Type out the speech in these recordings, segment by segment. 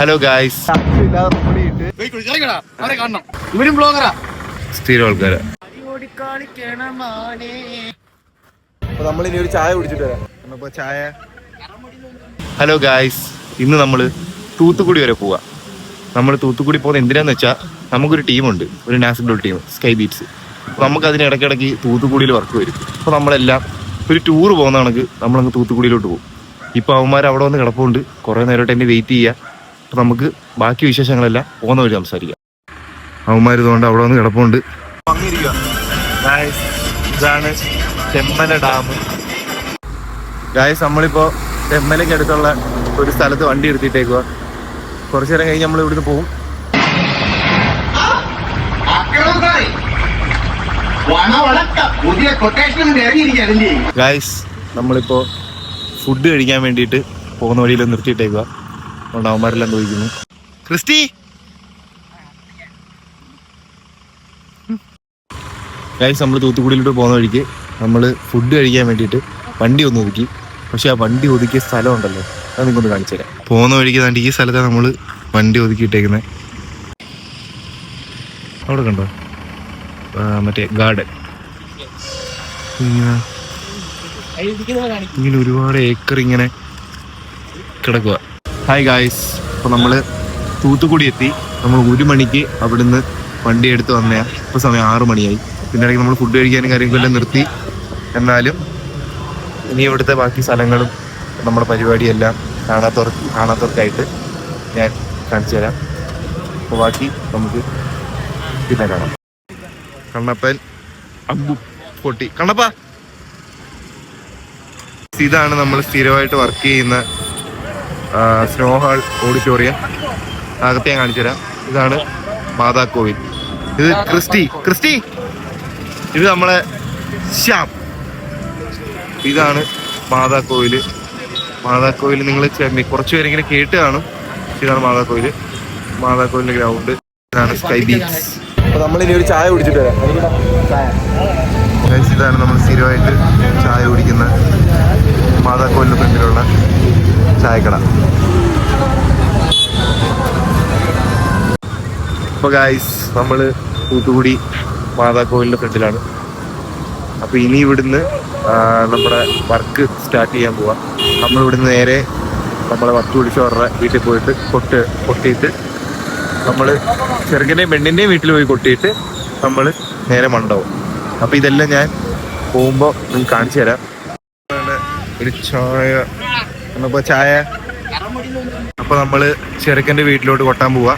Hello guys ഇവരും ബ്ലോഗറാ സ്ഥിരം ആൾക്കാര്. നമ്മൾ ഇനി ഒരു ചായ കുടിച്ചിട്ട് വരാം. ചായ. ഹലോ ഗായ്സ് ഇന്ന് നമ്മൾ തൂത്തുക്കുടി വരെ പോവാ. നമ്മൾ തൂത്തുക്കുടി പോകുന്നത് എന്തിനാന്ന് വെച്ചാൽ നമുക്കൊരു ടീമുണ്ട്. ഒരു നാഷണൽ ടീം സ്കൈ ബീറ്റ്സ് അപ്പോൾ നമുക്ക് അതിന് ഇടയ്ക്കിടയ്ക്ക് തൂത്തുക്കുടിയിൽ വർക്ക് വരും. അപ്പോൾ നമ്മളെല്ലാം ഒരു ടൂർ പോകുന്ന കണക്ക് നമ്മളങ്ങ് തൂത്തുക്കുടിയിലോട്ട് പോകും. ഇപ്പോൾ അവന്മാർ അവിടെ വന്ന് കിടപ്പുണ്ട്. കുറേ നേരമായിട്ട് എന്നെ വെയിറ്റ് ചെയ്യുക അപ്പോൾ നമുക്ക് ബാക്കി വിശേഷങ്ങളെല്ലാം പോകുന്ന വഴി സംസാരിക്കാം. അവന്മാർ ഇതുകൊണ്ട് അവിടെ വന്ന് കിടപ്പുണ്ട്. ഇതാണ് ഡാം. ഗായ്സ് നമ്മളിപ്പോ തെമ്മലയ്ക്ക് അടുത്തുള്ള ഒരു സ്ഥലത്ത് വണ്ടി എടുത്തിട്ടേക്കുക കുറച്ചു നേരം കഴിഞ്ഞ് നമ്മൾ ഇവിടുന്ന് പോകും ഗായ്സ് നമ്മളിപ്പോ ഫുഡ് കഴിക്കാൻ വേണ്ടിയിട്ട് പോകുന്ന വഴിയിൽ നിർത്തിയിട്ടേക്കുക അതുകൊണ്ട് ചോദിക്കുന്നു ക്രിസ്റ്റി! കാര്യം നമ്മൾ തൂത്തുക്കുടിയിലോട്ട് പോകുന്ന വഴിക്ക് നമ്മൾ ഫുഡ് കഴിക്കാൻ വേണ്ടിയിട്ട് വണ്ടി ഒന്ന് ഒതുക്കി. പക്ഷെ ആ വണ്ടി ഒതുക്കിയ സ്ഥലം ഉണ്ടല്ലോ അത് നിങ്ങൊന്ന് കാണിച്ചു തരാം. പോകുന്ന വഴിക്ക് ദാണ്ട് ഈ സ്ഥലത്താണ് നമ്മൾ വണ്ടി ഒതുക്കിയിട്ടേക്കുന്നത് അവിടെ കണ്ടോ? മറ്റേ ഗാർഡൻ ഇങ്ങനെ ഇങ്ങനെ ഒരുപാട് ഏക്കർ ഇങ്ങനെ കിടക്കുക ഹായ് ഗായ്സ് അപ്പോൾ നമ്മൾ തൂത്തുക്കുടി എത്തി നമ്മൾ ഒരു മണിക്ക് അവിടുന്ന് വണ്ടി എടുത്ത് വന്നയാ ഇപ്പോൾ സമയം ആറു മണിയായി. പിന്നെ ഇടയ്ക്ക് നമ്മൾ ഫുഡ് കഴിക്കാനും കാര്യങ്ങളെല്ലാം നിർത്തി. എന്നാലും ഇനി ഇവിടുത്തെ ബാക്കി സ്ഥലങ്ങളും നമ്മുടെ പരിപാടിയെല്ലാം കാണാത്തവർക്ക് കാണാത്തവർക്കായിട്ട് ഞാൻ കാണിച്ചു തരാം. അപ്പോൾ ബാക്കി നമുക്ക് പിന്നെ കാണാം. കണ്ണപ്പൻ അമ്പു പൊട്ടി. കണ്ണപ്പ! ഇതാണ് നമ്മൾ സ്ഥിരമായിട്ട് വർക്ക് ചെയ്യുന്ന സ്നോ ഹാൾ ഓഡിറ്റോറിയം. അകത്ത് ഞാൻ കാണിച്ചു തരാം. ഇതാണ് മാതാ കോവിൽ ഇത് ക്രിസ്റ്റി ക്രിസ്റ്റി. ഇത് നമ്മളെ ശ്യാം. ഇതാണ് മാതാ കോവിൽ മാതാ കോവിൽ നിങ്ങൾ കുറച്ച് പേരെങ്കിലും കേട്ട് കാണും. ഇതാണ് മാതാ കോവിൽ മാതാ കോവിലിന്റെ ഗ്രൗണ്ട്. ഇതാണ് സ്കൈ ബീച്ച്. അപ്പൊ നമ്മളിനി ഒരു ചായ കുടിച്ചിട്ട് വരാം. ഇതാണ് നമ്മൾ സ്ഥിരമായിട്ട് ചായ കുടിക്കുന്ന മാതാ കോവിലിന്റെ ഫ്രണ്ടിലുള്ള ചായക്കട. അപ്പൊ ഗായ്സ് നമ്മൾ തൂത്തുക്കുടി മാതാക്കോലിന്റെ ഫ്രണ്ടിലാണ്. അപ്പൊ ഇനി ഇവിടുന്ന് നമ്മുടെ വർക്ക് സ്റ്റാർട്ട് ചെയ്യാൻ പോവാം. നമ്മൾ ഇവിടുന്ന് നേരെ നമ്മളെ വർക്ക് പിടിച്ചവരുടെ വീട്ടിൽ പോയിട്ട് കൊട്ട് കൊട്ടിയിട്ട് നമ്മൾ ചെറുക്കന്റെയും പെണ്ണിന്റെയും വീട്ടിൽ പോയി കൊട്ടിയിട്ട് നമ്മൾ നേരെ മണ്ടാവും. അപ്പൊ ഇതെല്ലാം ഞാൻ പോകുമ്പോ നിങ്ങൾക്ക് കാണിച്ചു തരാം. ഒരു ചായ എന്നപ്പോ ചായ. അപ്പൊ നമ്മൾ ചെറുക്കന്റെ വീട്ടിലോട്ട് കൊട്ടാൻ പോവാ.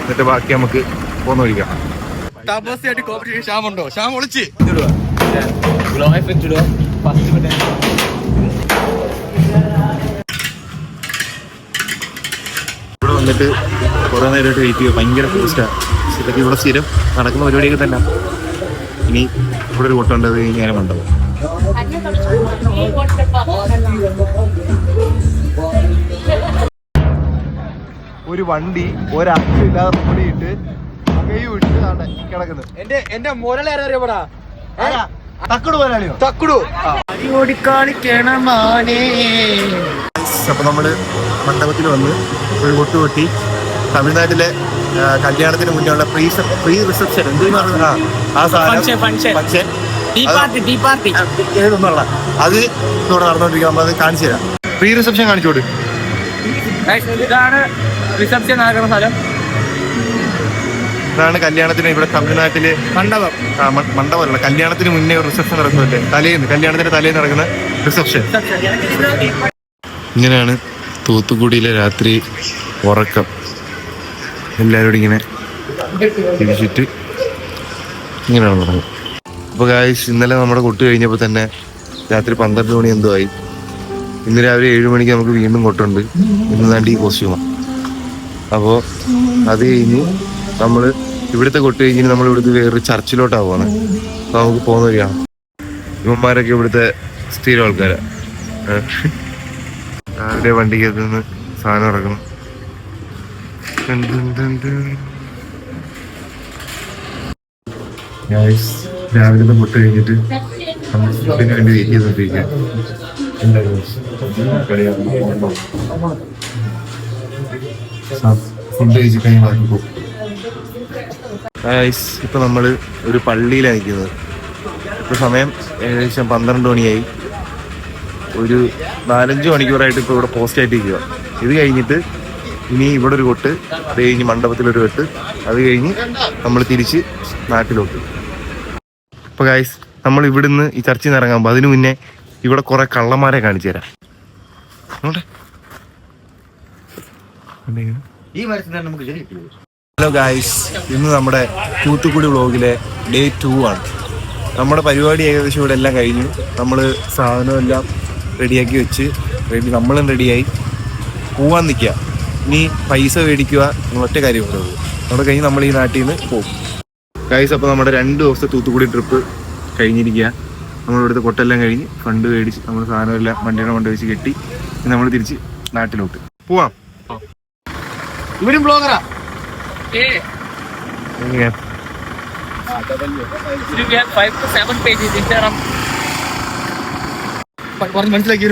എന്നിട്ട് ബാക്കി നമുക്ക് പോന്ന് വിളിക്കാം. തപസ്യായിട്ട് കോപ്പറേഷൻ ശ്യാമുണ്ടോ ശ്യാം ഒളിച്ച്. ഇവിടെ വന്നിട്ട് കൊറേ നേരമായിട്ട് വെയിറ്റ് ചെയ്യുക ഭയങ്കര പോസ്റ്റാ ഇതൊക്കെ ഇവിടെ സ്ഥിരം നടക്കുന്ന പരിപാടിയൊക്കെ തന്നെ. ഇനി ഇവിടെ ഒരു കൂട്ടം ഉണ്ടത് കഴിഞ്ഞ് ഉണ്ടാവും മണ്ടാവും ഒരു വണ്ടി ഒരാളില്ലാതെ റോഡിയിട്ട് കൈ വിട്ട് താണ്ടെ കിടക്കുന്നത്. എന്റെ എന്റെ മുരളെ അറിയപ്പെടാ തക്കുടു പോരാളിയോ തക്കുടു. അപ്പൊ നമ്മൾ മണ്ഡപത്തിൽ വന്ന് ഒരു കൊട്ടു കൊട്ടി തമിഴ്നാട്ടിലെ കല്യാണത്തിന് മുന്നേ ഉള്ള പ്രീ പ്രീ റിസപ്ഷൻ എന്ത് ആ, സാധനം. ഫംഗ്ഷൻ. ഏതൊന്നുള്ള അത്. ഇവിടെ നടന്നുകൊണ്ടിരിക്കുക നമ്മൾ അത് കാണിച്ചു തരാം. പ്രീ റിസപ്ഷൻ കാണിച്ചോട് ഇതാണ് റിസപ്ഷൻ നടക്കുന്ന സ്ഥലം. ഇതാണ് കല്യാണത്തിന് ഇവിടെ തമിഴ്നാട്ടിൽ മണ്ഡപം. ആ, മണ്ഡപമല്ല കല്യാണത്തിന് മുന്നേ ഒരു റിസപ്ഷൻ നടക്കുന്നുണ്ട്. തലേന്ന് കല്യാണത്തിന്റെ തലേന്ന് നടക്കുന്ന റിസപ്ഷൻ ഇങ്ങനെയാണ് തൂത്തുക്കുടിയിലെ രാത്രി ഉറക്കം. എല്ലാവരോടും ഇങ്ങനെ തിരിച്ചിട്ട് ഇങ്ങനെയാണ് തുടങ്ങും അപ്പോൾ ഗായ്സ് ഇന്നലെ നമ്മുടെ കൊട്ട് കഴിഞ്ഞപ്പോൾ തന്നെ രാത്രി പന്ത്രണ്ട് മണി എന്തോ ആയി. ഇന്ന് രാവിലെ ഏഴ് മണിക്ക് നമുക്ക് വീണ്ടും കൊട്ടുണ്ട്. ഇന്ന് താണ്ടി ഈ കോസ്റ്റ്യൂമാണ് അപ്പോൾ അത് കഴിഞ്ഞ് നമ്മൾ ഇവിടുത്തെ കൊട്ട് കഴിഞ്ഞ് നമ്മൾ ഇവിടുത്തെ വേറൊരു ചർച്ചിലോട്ടാണ് പോകുന്നത് അപ്പോൾ നമുക്ക് പോകുന്ന വരികയാണ് ഇവന്മാരൊക്കെ ഇവിടുത്തെ സ്ഥിരം ആൾക്കാരാണ് രാവിലെ വണ്ടിക്കകത്ത് നിന്ന് സാധനം ഇറക്കണം. രാവിലത്തെ മുട്ട കഴിഞ്ഞിട്ട് നമ്മൾ ഫുഡിന് വേണ്ടി വെയിറ്റ് ചെയ്തോണ്ടിരിക്കാം ഇപ്പൊ നമ്മൾ ഒരു പള്ളിയിലാണ് നിൽക്കുന്നത് ഇപ്പൊ സമയം ഏകദേശം പന്ത്രണ്ട് മണിയായി. ഒരു നാലഞ്ച് മണിക്കൂറായിട്ട് ഇപ്പൊ ഇവിടെ പോസ്റ്റ് ആയിട്ട് ഇരിക്കുക ഇത് കഴിഞ്ഞിട്ട് ഇനി ഇവിടെ ഒരു കൊട്ട് അത് കഴിഞ്ഞ് മണ്ഡപത്തിലൊരു കെട്ട്. അത് കഴിഞ്ഞ് നമ്മൾ തിരിച്ച് നാട്ടിലോട്ട്. അപ്പൊ ഗായ്സ് നമ്മൾ ഇവിടുന്ന് ഈ ചർച്ചിൽ നിന്ന് ഇറങ്ങാൻ പോകും അതിനു മുന്നേ ഇവിടെ കുറെ കള്ളന്മാരെ കാണിച്ചു തരാം. ഹലോ ഗായ്സ് ഇന്ന് നമ്മുടെ തൂത്തുക്കുടി വ്ളോഗിലെ ഡേ ടു ആണ്. നമ്മുടെ പരിപാടി ഏകദേശം ഇവിടെ എല്ലാം കഴിഞ്ഞു. നമ്മൾ സാധനമെല്ലാം റെഡിയാക്കി വെച്ച് റെഡി നമ്മളും റെഡിയായി പോവാൻ നിൽക്കുക ഇനി പൈസ മേടിക്കുക ഒറ്റ കാര്യമുള്ളത് അവിടെ കഴിഞ്ഞ് നമ്മൾ ഈ നാട്ടിൽ നിന്ന് പോകും ഗായ്സ് അപ്പോൾ നമ്മുടെ രണ്ട് ദിവസത്തെ തൂത്തുക്കുടി ട്രിപ്പ് കഴിഞ്ഞിരിക്കുക നമ്മളിവിടുത്തെ കൊട്ടെല്ലാം കഴിഞ്ഞ് ഫണ്ട് മേടിച്ച് നമ്മൾ സാധനമെല്ലാം വണ്ടിയുടെ കൊണ്ട് വെച്ച് കെട്ടി നമ്മൾ തിരിച്ച് നാട്ടിലോട്ട്. പോവാം. ഇവരും ബ്ലോഗറാ മനസ്സിലാക്കി